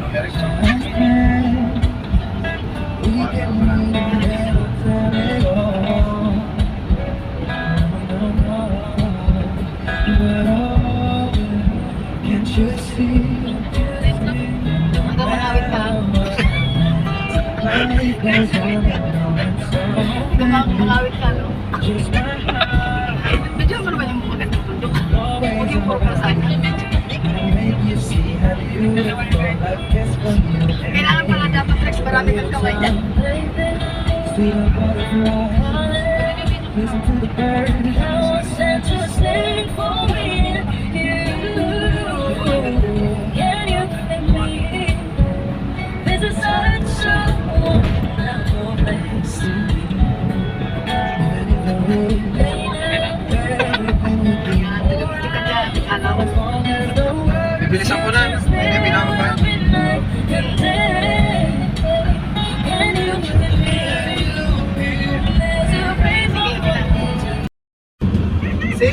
direction. Marami kang kamay dyan.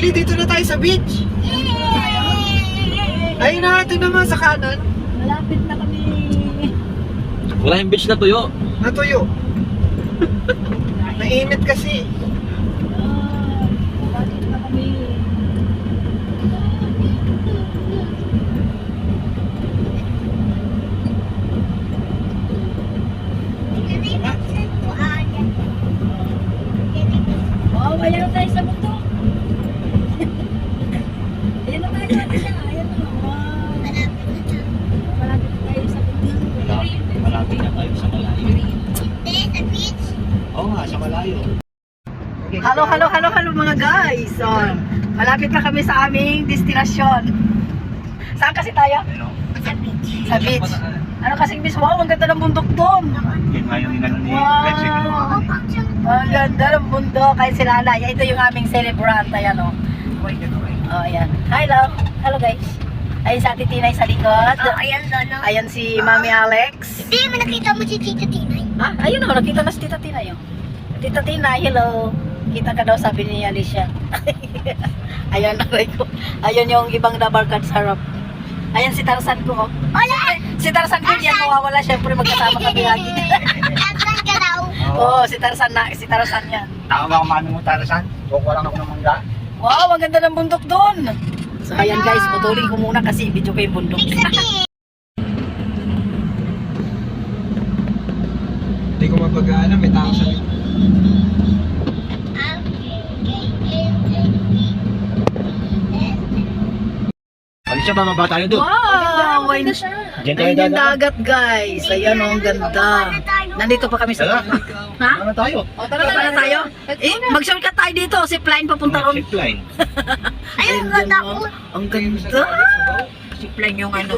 Sally, dito na tayo sa beach. Ayun na, ito naman sa kanan. Malapit na kami. Wala yung beach na tuyo. Natuyo. Mainit kasi. Malapit na kami. Wow, ayan na tayo sa bundok. ayan na tayo sa bundok. Ayan na. Wow. Malapit na tayo sa bundok. Malapit na tayo sa malayo. Oo nga, sa malayo. Halo, halo, halo, halo mga guys. So, malapit na kami sa aming destinasyon. Saan kasi tayo? Sa beach. Ano kasing beach? Wow, ang ganda ng bundok doon. Yun nga yung inano ni Wow. Ang ganda ng bundok. Kaya si Lala. Yan, Ito yung aming celebrant. Ayan o. Oh, ayan. Hello. Hello guys. Ayun sa Ate Tinay sa likod. ayan Lolo. Ayan si Mami Alex. Hindi mo nakita mo si Tita Tinay. Ah, ayun o. Nakita na si Tita Tinay. Oh. Tita Tinay, hello. Kita ka daw sabi ni Alicia. Ayan, aray ko. Ayun yung ibang nabarkad sa harap. Ayan si Tarzan ko. Oh. Wala! Si Tarzan ko yan mawawala. Siyempre magkasama kami lagi. Tatlong ka daw. Oo, oh, si Tarzan na. Si Tarzan yan. Tama ako mami mo, Tarasan. Kukuha lang ako ng mangga. Wow, ang ganda ng bundok doon. So ayan guys, putulin ko muna kasi video ko yung bundok. Hindi ko mapag-alam, may tao sa siya, bababa tayo doon. Wow! Ay, Diyan tayo ayun yung dagat guys. Ayan oh, ang ganda. Nandito pa kami sa Tara. Ha? Ano tayo? O tara na tayo. Eh, mag-shortcut tayo dito. Zipline papunta ron. Zipline. Ayun, ganda oh. Ang ganda. Zipline yung ano.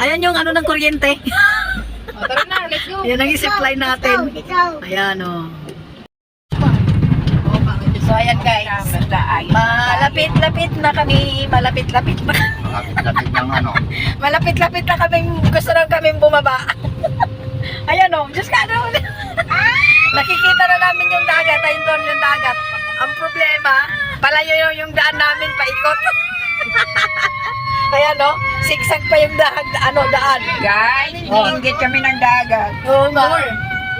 Ayan yung ano ng kuryente. Tara na, let's go. Yan ang zipline natin. Ikaw. Ayan oh. So ayan guys. Malapit-lapit na kami. Malapit-lapit na. Lapit-lapit ng ano. Malapit-lapit na kami. Gusto lang kami bumaba. ayan oh. Diyos ka ano. Nakikita na namin yung dagat. Ayun doon yung dagat. Ang problema, palayo yung, yung daan namin paikot. Ayan no, sigsag pa yung daan, ano, daan. Guys, iniinggit kami ng dagat. Oo nga.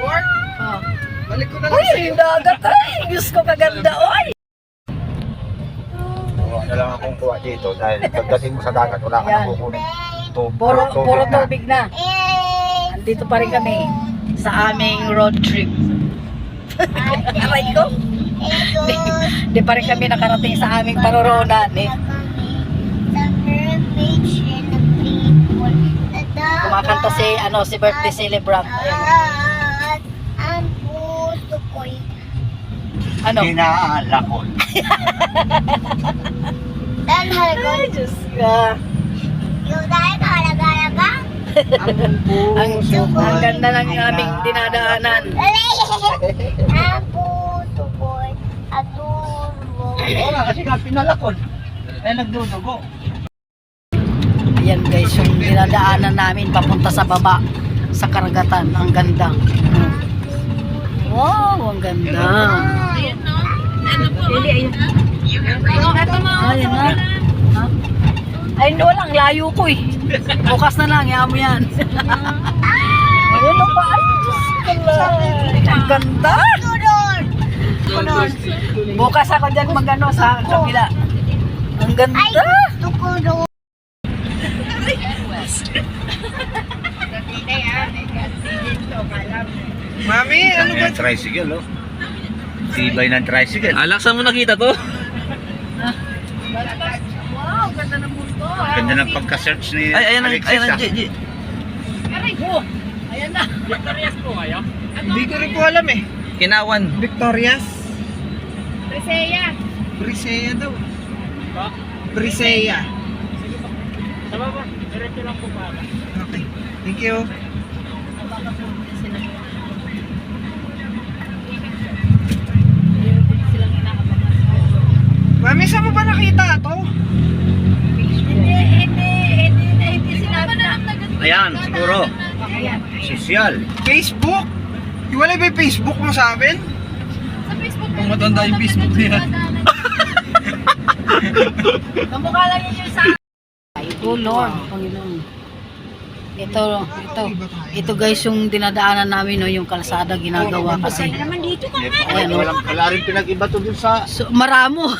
Work? Oh. Balik ko na lang Uy, yung dagat ay. Diyos ko kaganda, oy. Akong kuha dito dahil pagdating mo sa dagat, wala ka Yan. nang kukunin. Tub- Puro, tubig puro na. tubig na. Andito pa rin kami sa aming road trip. Aray ko. Ego. Di pa rin kami nakarating sa aming paroroonan eh. Kumakanta si, ano, si birthday celebrant. Ayan. At ang puso ko'y Ano? Kinaalakon. dahil halaga. Ay, Diyos ka. Yung dahil halaga-halaga. Ang, ang ganda ng aming dinadaanan. Ang puso ko'y at turbo. Oo nga, kasi nga pinalakon. Eh, nagdudugo. Ayan guys, yung dinadaanan namin papunta sa baba sa karagatan. Ang ganda. Hmm. Wow, ang ganda. Ayun no? Ayun na. Ha? Ay, walang layo ko eh. Bukas na lang, yaman mo yan. Ayun na ba? Ay, Diyos ko lang. Ang ganda. Bukas ako dyan magano sa kabila. Ang ganda. Mami, ano ba? Tricycle, oh. Tibay ng tricycle. Alak, saan mo nakita to? Wow, ganda ng pagka-search ni Ay, ayan na, Alexis, ayan na, ah. G, G. Oh, ayan na. Hindi ko rin po alam eh. Kinawan. Victorias? Brisea. Brisea daw. Brisea. Okay. Thank you. Mami, saan mo ba nakita to? Ayan, siguro. Sosyal. Facebook? Iwalay ba yung Facebook mo sa amin? Kung matanda yung Facebook niya. Kamukha lang yun yung sa... Ay, oh Lord, Panginoon. Ito, ito, ito guys yung dinadaanan namin, no, yung kalsada ginagawa kasi. Ayan, oh. Walang wala rin pinag-iba to dun sa... So, maramo.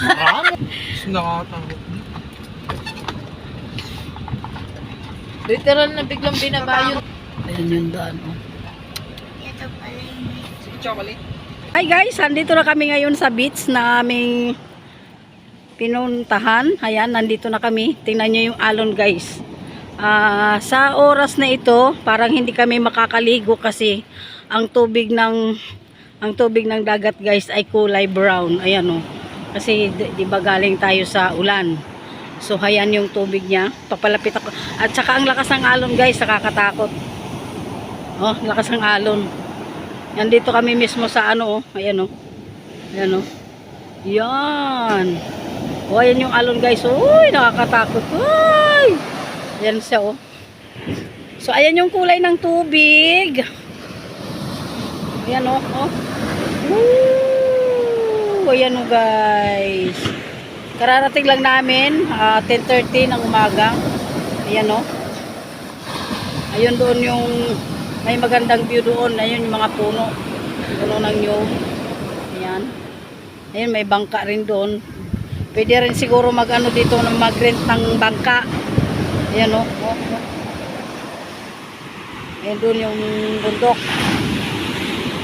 Nakakatakot. Literal na biglang binaba yun. Ayan yung daan, oh. Ito pala yung Chocolate. Hi guys, andito na kami ngayon sa beach na aming pinuntahan. Ayan, nandito na kami. Tingnan nyo yung alon guys. Ah, sa oras na ito, parang hindi kami makakaligo kasi ang tubig ng ang tubig ng dagat guys ay kulay brown. Ayan oh. Kasi di, di ba galing tayo sa ulan. So ayan yung tubig niya. Papalapit ako. At saka ang lakas ng alon guys, nakakatakot. Oh, lakas ng alon. Nandito kami mismo sa ano, oh. Ayan, oh. Ayan, oh. Yan. O, ayan yung alon, guys. Uy, nakakatakot. Uy! Ayan siya, oh. So, ayan yung kulay ng tubig. Ayan, oh. oh. Woo! Ayan, oh, guys. Kararating lang namin, ah, 10.30 ng umaga. Ayan, oh. Ayun doon yung may magandang view doon. Ayun yung mga puno. Puno ng nyog. Ayan. Ayun, may bangka rin doon. Pwede rin siguro mag-ano dito na mag-rent ng bangka. Ayan o. Oh, doon yung bundok.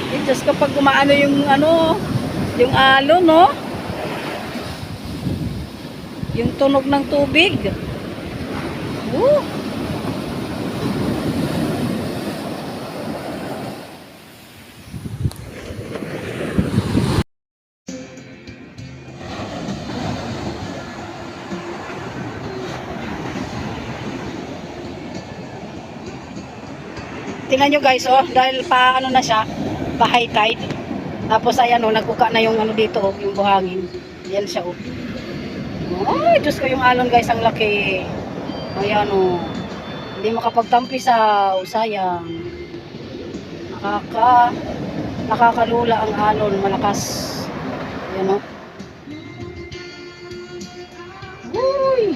Eh, just kapag umaano yung ano, yung alo, no? Yung tunog ng tubig. Woo! Tingnan nyo guys, oh, dahil pa ano na siya, pa high tide. Tapos ayan oh, nagkuka na yung ano dito, oh, yung buhangin. Yan siya oh. Ay, Diyos ko yung alon guys, ang laki. Ayan oh. Hindi makapagtampisaw, sayang. Nakaka, nakakalula ang alon, malakas. Ayan oh. Uy!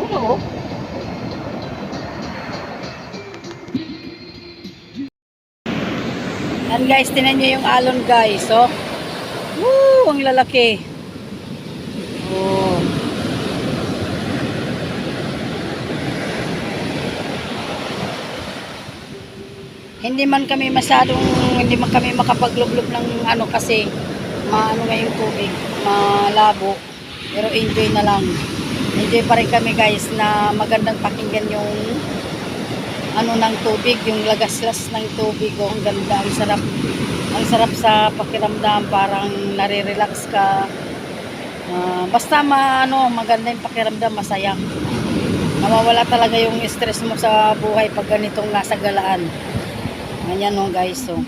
Ano oh? Yan guys, tinan nyo yung alon guys, oh. Woo, ang lalaki. Oh. Hindi man kami masyadong, hindi man kami makapaglublub ng ano kasi maano nga yung tubig, malabo. Pero enjoy na lang. Enjoy pa rin kami guys na magandang pakinggan yung ano ng tubig, yung lagaslas ng tubig, oh, ang ganda, ang sarap. Ang sarap sa pakiramdam, parang nare-relax ka. Ah, basta ma, ano, maganda yung pakiramdam, masaya. Nawawala talaga yung stress mo sa buhay pag ganitong nasa galaan. Ganyan no guys, so.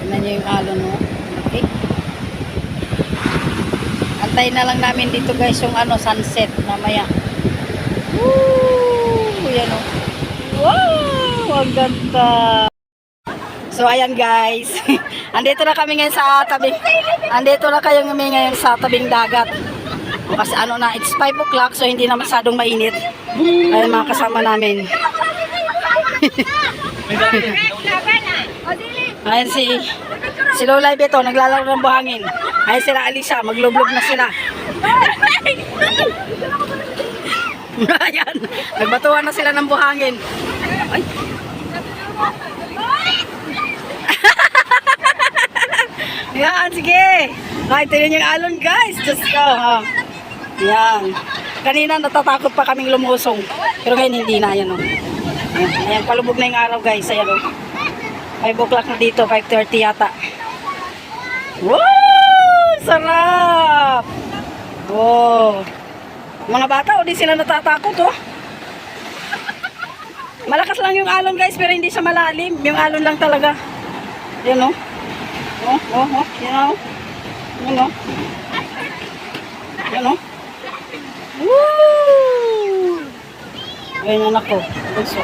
Tignan nyo yung alon, no? Okay. Antayin na lang namin dito guys yung ano sunset mamaya. Woo! Yan oh. Wow! Ang ganda! So ayan guys. Andito na kami ngayon sa tabing, andito na kayo kami ngayon sa tabing dagat. Kasi ano na, it's 5 o'clock so hindi na masyadong mainit. Ay mga kasama namin. Ayan si si Lola Beto, naglalaro ng buhangin. Ayan sila Alisa, maglublog na sila. Ayan, nagbatuhan na sila ng buhangin. Ay. Yan, sige. Ay, tingnan yung alon, guys. Just go, ha. Yan. Kanina natatakot pa kaming lumusong. Pero ngayon hindi na, yan, oh. Ayan, ayan, palubog na yung araw, guys. Ayan, oh. 5 o'clock na dito, 5.30 yata. Wow! Sarap! Wow! Mga bata, o di sila natatakot, oh. Malakas lang yung alon, guys, pero hindi sa malalim. Yung alon lang talaga. Yan, oh. Oh, oh, oh. Yan, oh. Yan, oh. Yan, oh. Woo! Ayun, anak ko. Bunso.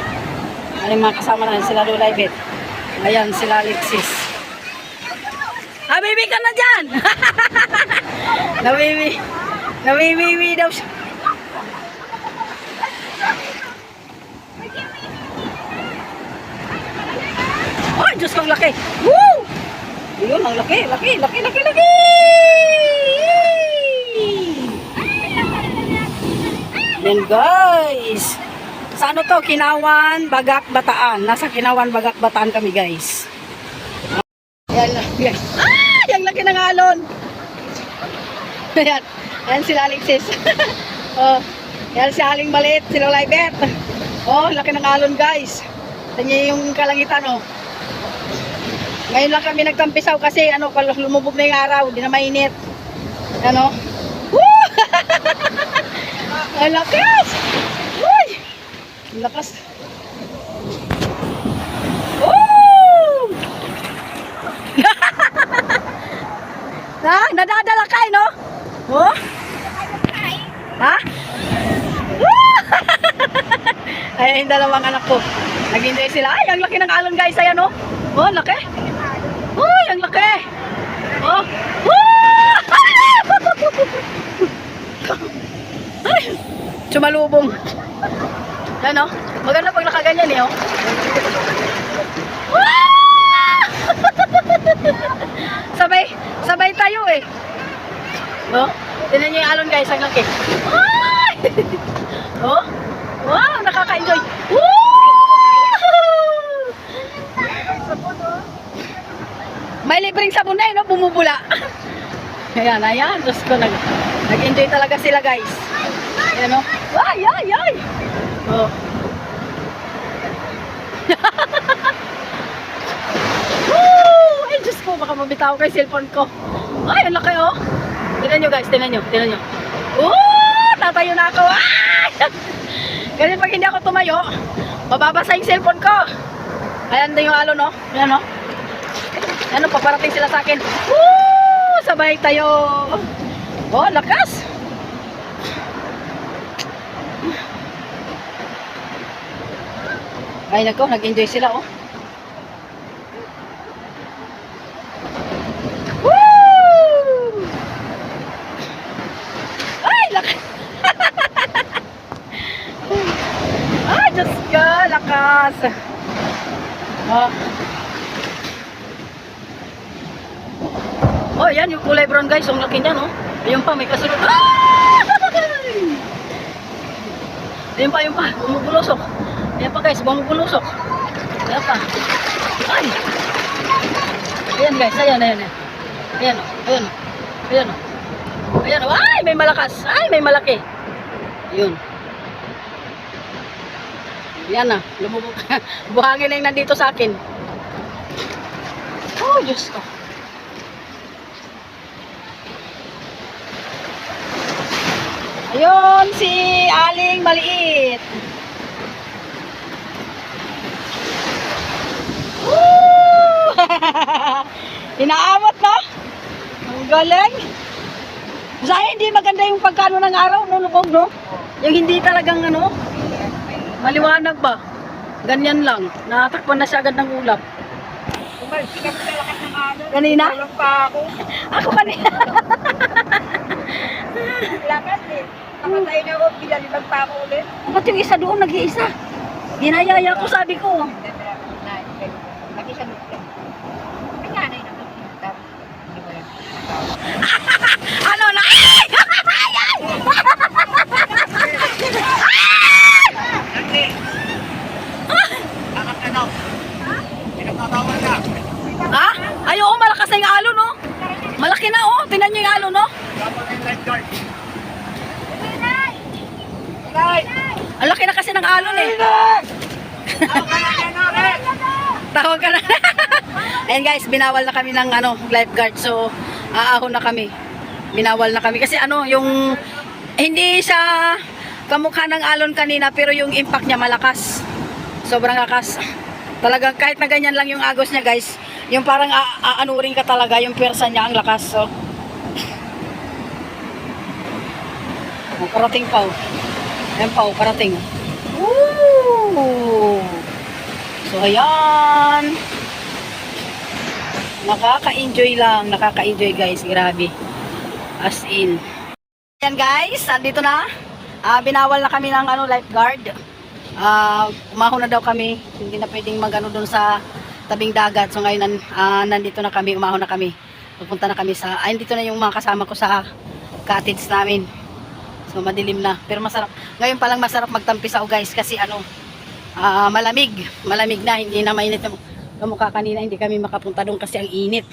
Ayun, mga kasama na sila Lola Ibet. Ayan, sila Alexis. Baby ka na dyan! Nabibi. Nabibibi daw siya. Ay, Diyos kong laki. Woo! Ayun, ang laki, laki, laki, laki, laki! Yan guys. Sa ano to? Kinawan, Bagak, Bataan. Nasa Kinawan, Bagak, Bataan kami guys. Ayan lang guys. Ah! Yung laki ng alon. Ayan. Ayan sila Alexis. oh. Ayan si Aling Maliit, si Lola Ibet. Oh, laki ng alon guys. Tanya yung kalangitan oh. Ngayon lang kami nagtampisaw kasi ano, lumubog na yung araw, di na mainit. Ano? Woo! Ang lakas! Uy! Ang lakas. Woo! ha? Nadadala ka, eh, no? Oh? Ha? Woo! Ay, yung dalawang anak ko. Nag-enjoy sila. Ay, ang laki ng alon guys. Ayan, oh. Oh, laki. Uy, ang laki. Oh. Ay, sumalubong. Yan, oh. Maganda pag nakaganyan, eh, oh. Sabay, sabay tayo, eh. Oh, tinan niyo yung alon, guys. Ang laki. Ay! oh, wow, nakaka-enjoy. Woo! May libreng sabon na eh, no? Bumubula. ayan, ayan. Diyos ko, nag, nag-enjoy talaga sila, guys. Ayan, no? Ay, ay, ay! Oh. Woo! Ay, Diyos ko, baka mabitaw yung cellphone ko. Ay, ang laki, oh. Tingnan nyo, guys. Tingnan nyo, tingnan nyo. Woo! Tatayo na ako. Ay! Kasi pag hindi ako tumayo, mababasa yung cellphone ko. Ayan din yung alon, no? Ayan, no? Ano, paparating sila sa akin. Woo! Sabay tayo. Oh, lakas. Ay, nako, nag-enjoy sila, oh. Woo! Ay, lakas. Ay, Diyos ko, lakas. Oh. Oh, yan yung kulay brown guys. Ang laki niyan, oh. Ayun pa, may kasunod. Ah! Ayun pa, ayun pa. Bumubulusok. Ayan pa guys, bumubulusok. Ayan pa. Ay! Ayan guys, ayan, ayan. Ayan, ayan, ayan. Ayan, ayan. Ay, may malakas. Ay, may malaki. Ayun. Yan na, lumubog. Buhangin na yung nandito sa akin. Oh, Diyos ko. Ayun, si Aling Maliit. Woo! Inaamot, no? Ang galing. Sa hindi maganda yung pagkano ng araw, no, lubog, no? Yung hindi talagang, ano, maliwanag ba? Ganyan lang. Natakpan na siya agad ng ulap. Umalsi kami sa lakas ng alon. Kanina? Walang pa ako. Ako kanina. Lakas eh. Nakatay na ako, pinalibag pa ako ulit. Ba't yung isa doon nag-iisa? Ginayaya ko, sabi ko. Lagi siya nagpapalay. Ang nanay naman. Hindi mo yan. Ano na? Ay! Ha? Ay, oo, malakas na yung alon, no? Malaki na, oh. Tingnan nyo yung alon, no? Ang laki na kasi ng alon, eh. Tawag ka na. Ayan guys, binawal na kami ng ano, lifeguard. So, aahon na kami. Binawal na kami. Kasi ano, yung, hindi siya kamukha ng alon kanina, pero yung impact niya malakas. Sobrang lakas. Talagang kahit na ganyan lang yung agos niya guys, yung parang a- aanurin ka talaga, yung pwersa niya ang lakas. So, oh, karating pa oh. Ayan pa oh, karating. Woo! So, ayan. Nakaka-enjoy lang. Nakaka-enjoy guys. Grabe. As in. Ayan guys. Andito na. Ah, binawal na kami ng ano, lifeguard. Ah, umahon na daw kami. Hindi na pwedeng magano doon sa tabing dagat. So ngayon, ah, nandito na kami. Umahon na kami. Pupunta na kami sa... Ay, dito na yung mga kasama ko sa cottage namin. So madilim na. Pero masarap. Ngayon pa lang masarap magtampisaw guys. Kasi ano, ah, malamig. Malamig na. Hindi na mainit kamukha kanina. Hindi kami makapunta doon kasi ang init.